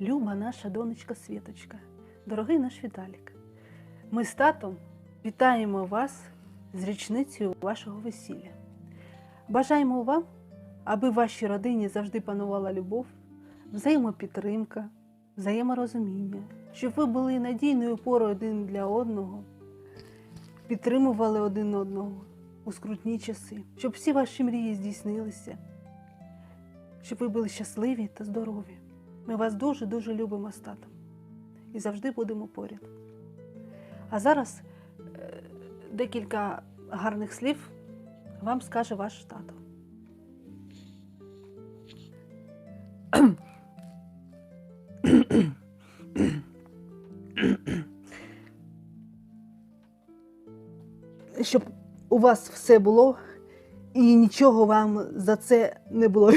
Люба наша донечка Світочка, дорогий наш Віталік. Ми з татом вітаємо вас з річницею вашого весілля. Бажаємо вам, аби в вашій родині завжди панувала любов, взаємопідтримка, взаєморозуміння, щоб ви були надійною опорою один для одного, підтримували один одного у скрутні часи, щоб всі ваші мрії здійснилися, щоб ви були щасливі та здорові. Ми вас дуже-дуже любимо з татом і завжди будемо поряд. А зараз е, декілька гарних слів вам скаже ваш тато. Щоб у вас все було і нічого вам за це не було.